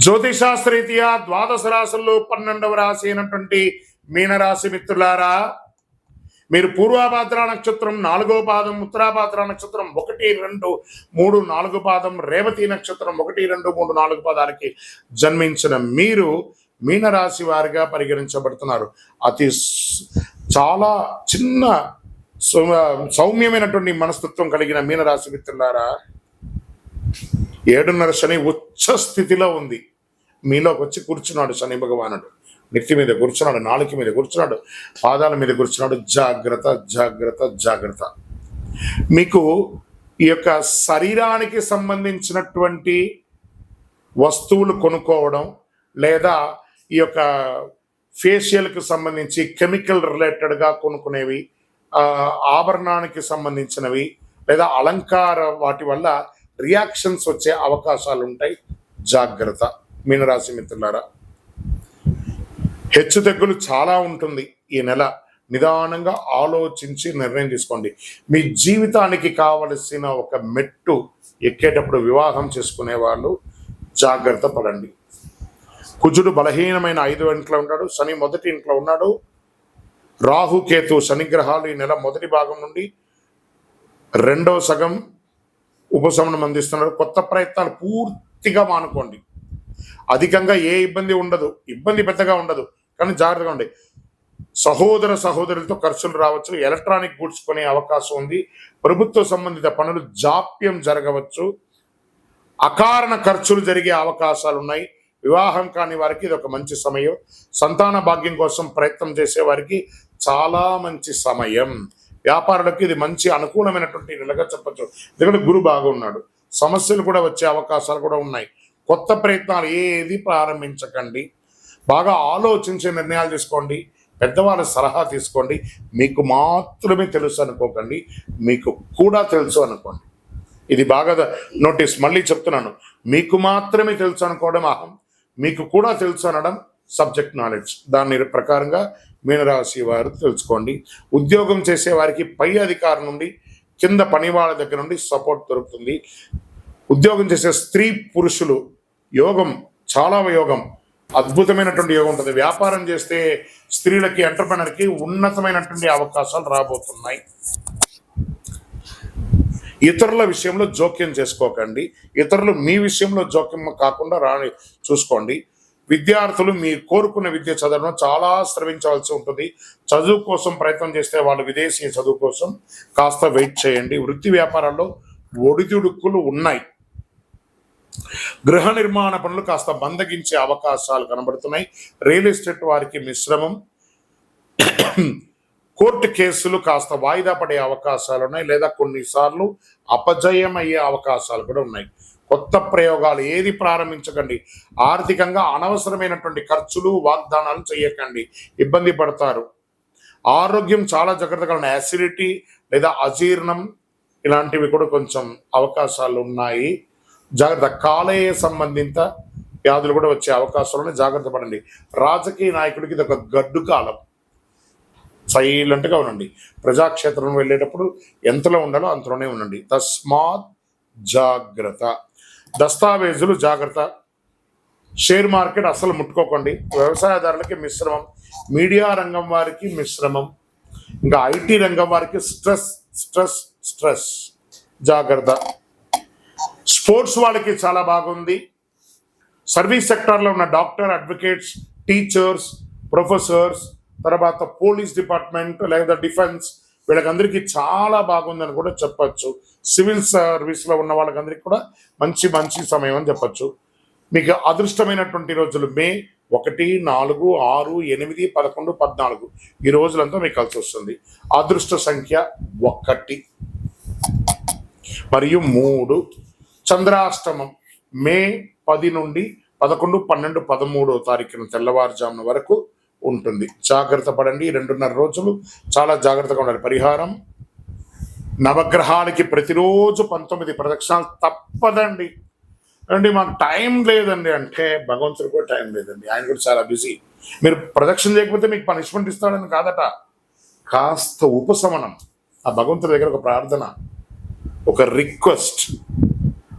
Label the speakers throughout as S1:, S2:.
S1: జ్యోతిషాస్త్రీత్యా ద్వాదశ రాశుల్లో పన్నెండవ రాశి అయినటువంటి మీనరాశి మిత్రులారా మీరు పూర్వాభాద్ర నక్షత్రం నాలుగో పాదం ఉత్తరాభాద్ర నక్షత్రం ఒకటి రెండు మూడు నాలుగు పాదం రేవతి నక్షత్రం ఒకటి రెండు మూడు నాలుగు పాదాలకి జన్మించిన మీరు మీనరాశి వారిగా పరిగణించబడుతున్నారు. అతి చాలా చిన్న సౌమ్యమైనటువంటి మనస్తత్వం కలిగిన మీనరాశి మిత్రులారా ఏడున్నర శని ఉచ్చ స్థితిలో ఉంది. మీలోకి వచ్చి కూర్చున్నాడు శని భగవానుడు. నెత్తి మీద కూర్చున్నాడు నాలుక మీద కూర్చున్నాడు పాదాల మీద కూర్చున్నాడు. జాగ్రత్త జాగ్రత్త జాగ్రత్త. మీకు ఈ యొక్క శరీరానికి సంబంధించినటువంటి వస్తువులు కొనుక్కోవడం లేదా ఈ యొక్క ఫేషియల్కి సంబంధించి కెమికల్ రిలేటెడ్గా కొనుక్కునేవి ఆభరణానికి సంబంధించినవి లేదా అలంకార వాటి వల్ల రియాక్షన్స్ వచ్చే అవకాశాలు ఉంటాయి జాగ్రత్త. మీనరాశి మిత్రులారా హెచ్చు తగ్గులు చాలా ఉంటుంది ఈ నెల. నిదానంగా ఆలోచించి నిర్ణయం తీసుకోండి. మీ జీవితానికి కావలసిన ఒక మెట్టు ఎక్కేటప్పుడు వివాహం చేసుకునే వాళ్ళు జాగ్రత్త పడండి. కుజుడు బలహీనమైన ఐదు ఇంట్లో ఉన్నాడు శని మొదటి ఇంట్లో ఉన్నాడు. రాహుకేతు శనిగ్రహాలు ఈ నెల మొదటి భాగం నుండి. రెండో సగం ఉపశమనం అందిస్తున్నారు. కొత్త ప్రయత్నాలు పూర్తిగా మానుకోండి. అధికంగా ఏ ఇబ్బంది ఉండదు. ఇబ్బంది పెద్దగా ఉండదు. కానీ జాగ్రత్తగా ఉండే సహోదర సహోదరులతో ఖర్చులు రావచ్చు. ఎలక్ట్రానిక్ గూడ్స్ కొనే అవకాశం ఉంది. ప్రభుత్వ సంబంధిత పనులు జాప్యం జరగవచ్చు. అకారణ ఖర్చులు జరిగే అవకాశాలు ఉన్నాయి. వివాహం కాని వారికి ఇది ఒక మంచి సమయం. సంతాన భాగ్యం కోసం ప్రయత్నం చేసే వారికి చాలా మంచి సమయం. వ్యాపారులకు ఇది మంచి అనుకూలమైనటువంటి నెలగా చెప్పచ్చు. ఎందుకంటే గురు బాగున్నాడు సమస్యలు కూడా వచ్చే అవకాశాలు కూడా ఉన్నాయి. కొత్త ప్రయత్నాలు ఏది ప్రారంభించకండి. బాగా ఆలోచించే నిర్ణయాలు తీసుకోండి. పెద్దవాళ్ళ సలహా తీసుకోండి. మీకు మాత్రమే తెలుసు అనుకోకండి. మీకు కూడా తెలుసు అనుకోండి. ఇది బాగా నోటీస్ మళ్ళీ చెప్తున్నాను. మీకు మాత్రమే తెలుసు అనుకోవడం అహం. మీకు కూడా తెలుసు అనడం సబ్జెక్ట్ నాలెడ్జ్. దాని ప్రకారంగా మీనరాశి వారు తెలుసుకోండి. ఉద్యోగం చేసేవారికి పై అధికారం నుండి కింద పని వాళ్ళ దగ్గర నుండి సపోర్ట్ దొరుకుతుంది. ఉద్యోగం చేసే స్త్రీ పురుషులు యోగం చాలా యోగం. అద్భుతమైనటువంటి యోగం ఉంటుంది. వ్యాపారం చేస్తే స్త్రీలకి ఎంటర్ప్రినర్కి ఉన్నతమైనటువంటి అవకాశాలు రాబోతున్నాయి. ఇతరుల విషయంలో జోక్యం చేసుకోకండి. ఇతరులు మీ విషయంలో జోక్యం కాకుండా రాని చూసుకోండి. విద్యార్థులు మీరు కోరుకున్న విద్య చదవడం చాలా శ్రమించవలసి ఉంటుంది. చదువు కోసం ప్రయత్నం చేస్తే వాళ్ళు విదేశీ చదువు కోసం కాస్త వెయిట్ చేయండి. వృత్తి వ్యాపారాల్లో ఒడిదుడుకులు ఉన్నాయి. గృహ నిర్మాణ పనులు కాస్త బందగించే అవకాశాలు కనబడుతున్నాయి. రియల్ ఎస్టేట్ వారికి మిశ్రమం. కోర్టు కేసులు కాస్త వాయిదా పడే అవకాశాలు ఉన్నాయి. లేదా కొన్నిసార్లు అపజయం అయ్యే అవకాశాలు కూడా ఉన్నాయి. కొత్త ప్రయోగాలు ఏది ప్రారంభించకండి? ఆర్థికంగా అనవసరమైనటువంటి ఖర్చులు వాగ్దానాలు చేయకండి. ఇబ్బంది పడతారు. ఆరోగ్యం చాలా జాగ్రత్తగా ఉన్నాయి యాసిడిటీ లేదా అజీర్ణం ఇలాంటివి కూడా కొంచెం అవకాశాలు ఉన్నాయి. జాగ్రత్త కాలేయ సంబంధిత వ్యాధులు కూడా వచ్చే అవకాశాలను జాగ్రత్త పడండి. రాజకీయ నాయకుడికి ఇది ఒక గడ్డు కాలం. సైలెంట్గా ఉండండి. ప్రజాక్షేత్రం వెళ్ళేటప్పుడు ఎంతలో ఉండాలో అంతలోనే ఉండండి. తస్మాత్ జాగ్రత్త. దస్తావేజులు జాగ్రత్త. షేర్ మార్కెట్ అసలు ముట్టుకోకండి. వ్యవసాయదారులకి మిశ్రమం. మీడియా రంగం వారికి మిశ్రమం. ఇంకా ఐటీ రంగం వారికి స్ట్రెస్ స్ట్రెస్ స్ట్రెస్. జాగ్రత్త. స్పోర్ట్స్ వాళ్ళకి చాలా బాగుంది. సర్వీస్ సెక్టార్లో ఉన్న డాక్టర్ అడ్వకేట్స్ టీచర్స్ ప్రొఫెసర్స్ తర్వాత పోలీస్ డిపార్ట్మెంట్ లేదా డిఫెన్స్ వీళ్ళకందరికీ చాలా బాగుందని కూడా చెప్పచ్చు. సివిల్ సర్వీస్లో ఉన్న వాళ్ళకందరికీ కూడా మంచి మంచి సమయం అని చెప్పచ్చు. మీకు అదృష్టమైనటువంటి రోజులు మే ఒకటి నాలుగు ఆరు ఎనిమిది పదకొండు పద్నాలుగు. ఈ రోజులంతా మీకు కలిసి వస్తుంది. అదృష్ట సంఖ్య ఒకటి. మరియు మూడు. చంద్రాష్టమం మే పది నుండి పదకొండు పన్నెండు పదమూడో తారీఖున తెల్లవారుజామున వరకు ఉంటుంది. జాగ్రత్త పడండి. ఈ రెండున్నర రోజులు చాలా జాగ్రత్తగా ఉండాలి. పరిహారం నవగ్రహాలకి ప్రతిరోజు పంతొమ్మిది ప్రదక్షిణాలు తప్పదండి. అండి మాకు టైం లేదండి. అంటే భగవంతుడు కూడా టైం లేదండి. ఆయన కూడా చాలా బిజీ. మీరు ప్రదక్షిణ చేయకపోతే మీకు పనిష్మెంట్ ఇస్తాడని కాదట. కాస్త ఉపశమనం. ఆ భగవంతుడి దగ్గర ఒక ప్రార్థన ఒక రిక్వెస్ట్.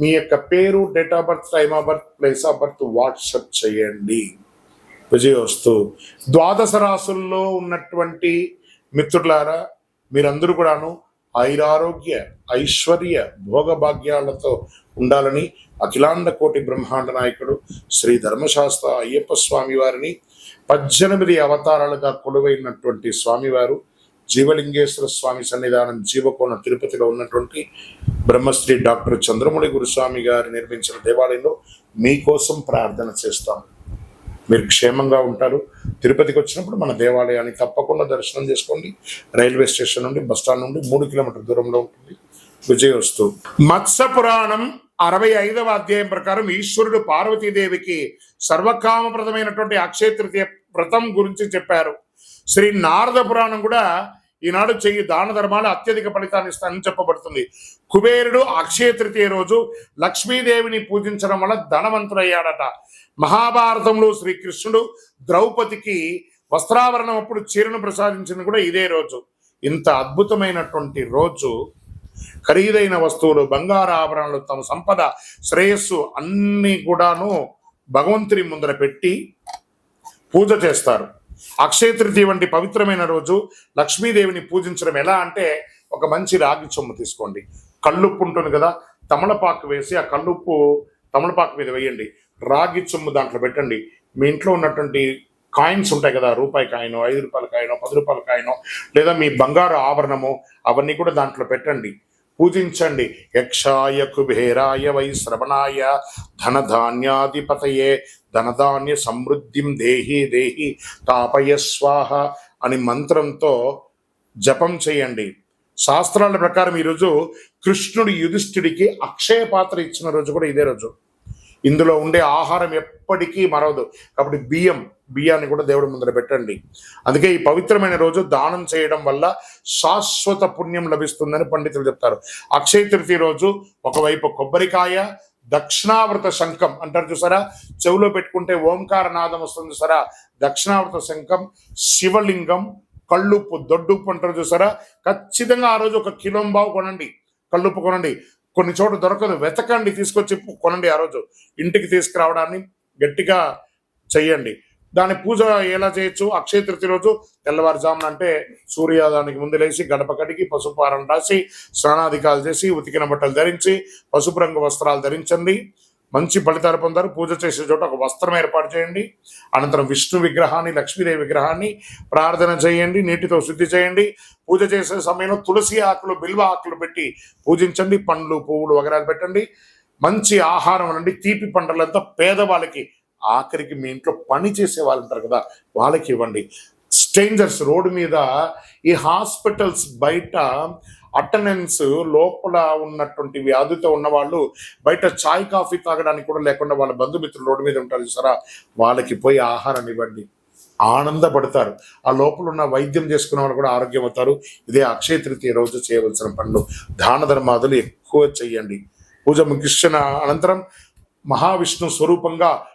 S1: మీ యొక్క పేరు date of birth time of birth place of birth WhatsApp చేయండి. విజయోస్తు ద్వాదశ రాసుల్లో ఉన్నటువంటి మిత్రులారా మీరందరూ కూడాను ఐరారోగ్య ఐశ్వర్య భోగభాగ్యాలతో ఉండాలని అఖిలాండ కోటి బ్రహ్మాండ నాయకుడు శ్రీ ధర్మశాస్త్ర అయ్యప్ప స్వామి వారిని పద్దెనిమిది అవతారాలుగా కొలువైనటువంటి స్వామివారు జీవలింగేశ్వర స్వామి సన్నిధానం జీవకోణ తిరుపతిలో ఉన్నటువంటి బ్రహ్మశ్రీ డాక్టర్ చంద్రమౌళి గురుస్వామి గారు నిర్మించిన దేవాలయంలో మీకోసం ప్రార్థన చేస్తాం మీరు క్షేమంగా ఉంటారు. తిరుపతికి వచ్చినప్పుడు మన దేవాలయాన్ని తప్పకుండా దర్శనం చేసుకోండి. రైల్వే స్టేషన్ నుండి బస్టాండ్ నుండి మూడు కిలోమీటర్ దూరంలో ఉంటుంది. విజయవస్తు. మత్స్య పురాణం అరవై ఐదవ అధ్యాయం ప్రకారం ఈశ్వరుడు పార్వతీదేవికి సర్వకామప్రదమైనటువంటి అక్షయ తృతీయ వ్రతం గురించి చెప్పారు. శ్రీ నారద పురాణం కూడా ఈనాడు చెయ్యి దాన ధర్మాలు అత్యధిక ఫలితాన్ని ఇస్తానని చెప్పబడుతుంది. కుబేరుడు అక్షయ తృతీయ రోజు లక్ష్మీదేవిని పూజించడం వల్ల ధనవంతుడయ్యాడట. మహాభారతంలో శ్రీకృష్ణుడు ద్రౌపదికి వస్త్రావరణం అప్పుడు చీరను ప్రసాదించింది కూడా ఇదే రోజు. ఇంత అద్భుతమైనటువంటి రోజు. ఖరీదైన వస్తువులు బంగారు ఆభరణాలు తమ సంపద శ్రేయస్సు అన్ని కూడాను భగవంతుని ముందర పెట్టి పూజ చేస్తారు. అక్షయ తృతీయ వంటి పవిత్రమైన రోజు లక్ష్మీదేవిని పూజించడం ఎలా అంటే ఒక మంచి రాగి చొమ్ము తీసుకోండి. కళ్ళుప్పు ఉంటుంది కదా తమలపాకు వేసి ఆ కళ్ళుప్పు తమలపాకు మీద వేయండి. రాగి చొమ్ము దాంట్లో పెట్టండి. మీ ఇంట్లో ఉన్నటువంటి కాయిన్స్ ఉంటాయి కదా రూపాయి కాయిన్ ఐదు రూపాయల కాయినో పది రూపాయల కాయినో లేదా మీ బంగారు ఆభరణము అవన్నీ కూడా దాంట్లో పెట్టండి. పూజించండి. యక్షాయ కుబేరాయ వై శ్రవణాయ ధనధాన్యాధిపతయే ధనధాన్య సమృద్ధిం దేహి దేహి తాపయ స్వాహ అని మంత్రంతో జపం చేయండి. శాస్త్రాల ప్రకారం ఈరోజు కృష్ణుడు యుధిష్ఠుడికి అక్షయ పాత్ర ఇచ్చిన రోజు కూడా ఇదే రోజు. ఇందులో ఉండే ఆహారం ఎప్పటికీ మరవదు. కాబట్టి బియ్యం బియ్యాన్ని కూడా దేవుడి ముందర పెట్టండి. అందుకే ఈ పవిత్రమైన రోజు దానం చేయడం వల్ల శాశ్వత పుణ్యం లభిస్తుందని పండితులు చెప్తారు. అక్షయ తృతీయ రోజు ఒకవైపు కొబ్బరికాయ దక్షిణావృత శంఖం అంటారు చూసారా? చెవిలో పెట్టుకుంటే ఓంకార నాదం వస్తుంది చూసారా? దక్షిణావృత శంఖం శివలింగం కళ్ళుప్పు దొడ్డుప్పు అంటారు చూసారా? ఖచ్చితంగా ఆ రోజు ఒక కిలోంబావు కొనండి. కళ్ళుప్పు కొనండి. కొన్ని చోట్ల దొరకదు. వెతకండి తీసుకొచ్చి కొనండి ఆ రోజు. ఇంటికి తీసుకురావడాన్ని గట్టిగా చెయ్యండి. దాని పూజ ఎలా చేయొచ్చు? అక్షయ తృతి రోజు తెల్లవారుజామున అంటే సూర్యోదయానికి ముందు లేచి గడప కడిగి పసుపు హారం రాసి స్నానాధికాలు చేసి ఉతికిన బట్టలు ధరించి పసుపు రంగు వస్త్రాలు ధరించండి. మంచి ఫలితాలు పొందారు. పూజ చేసే చోట ఒక వస్త్రం ఏర్పాటు చేయండి. అనంతరం విష్ణు విగ్రహాన్ని లక్ష్మీదేవి విగ్రహాన్ని ప్రార్థన చేయండి నీటితో శుద్ధి చేయండి. పూజ చేసే సమయంలో తులసి ఆకులు బిల్వ ఆకులు పెట్టి పూజించండి. పండ్లు పువ్వులు వగరాలు పెట్టండి. మంచి ఆహారం అనండి. తీపి పంటలంతా పేదవాళ్ళకి ఆఖరికి మీ ఇంట్లో పని చేసే వాళ్ళు ఉంటారు కదా వాళ్ళకి ఇవ్వండి. స్ట్రేంజర్స్ రోడ్డు మీద ఈ హాస్పిటల్స్ బయట అటెండెన్స్ లోపల ఉన్నటువంటి వ్యాధితో ఉన్న వాళ్ళు బయట చాయ్ కాఫీ తాగడానికి కూడా లేకుండా వాళ్ళ బంధుమిత్రులు రోడ్డు మీద ఉంటారు చూసారా? వాళ్ళకి పోయి ఆహారం ఇవ్వండి. ఆనందపడతారు. ఆ లోపల ఉన్న వైద్యం చేసుకున్న వాళ్ళు కూడా ఆరోగ్యం అవుతారు. ఇదే అక్షయ తృతీయ రోజు చేయవలసిన పనులు. దాన ధర్మాదులు ఎక్కువ చేయండి. పూజ ముగిసిన అనంతరం మహావిష్ణు స్వరూపంగా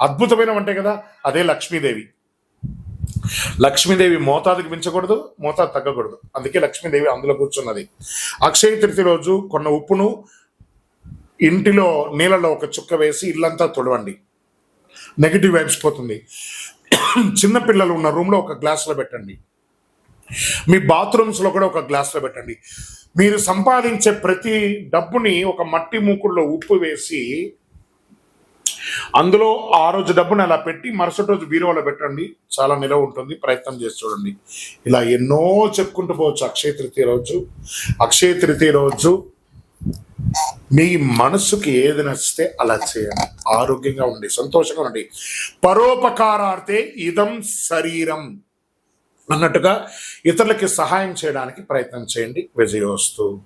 S1: అద్భుతమైన వంటే కదా అదే లక్ష్మీదేవి. లక్ష్మీదేవి మోతాదుకి మించకూడదు మోతాదు తగ్గకూడదు. అందుకే లక్ష్మీదేవి అందులో కూర్చున్నది. అక్షయ తృతి రోజు కొన్న ఉప్పును ఇంటిలో నీళ్ళలో ఒక చుక్క వేసి ఇల్లంతా తుడవండి. నెగిటివ్ వైబ్స్ పోతుంది. చిన్న పిల్లలు ఉన్న రూమ్లో ఒక గ్లాస్లో పెట్టండి. మీ బాత్రూమ్స్లో కూడా ఒక గ్లాస్లో పెట్టండి. మీరు సంపాదించే ప్రతి డబ్బుని ఒక మట్టి మూకుడులో ఉప్పు వేసి అందులో ఆ రోజు డబ్బును అలా పెట్టి మరుసటి రోజు బీరువాలో పెట్టండి. చాలా నిలవ ఉంటుంది. ప్రయత్నం చేసి చూడండి. ఇలా ఎన్నో చెప్పుకుంటూ పోవచ్చు అక్షయ తృతీయ రోజు. అక్షయ తృతీయ రోజు మీ మనసుకి ఏది నచ్చితే అలా చేయండి. ఆరోగ్యంగా ఉండి సంతోషంగా ఉండి పరోపకారార్థే ఇదం శరీరం అన్నట్టుగా ఇతరులకి సహాయం చేయడానికి ప్రయత్నం చేయండి. విజయోస్తు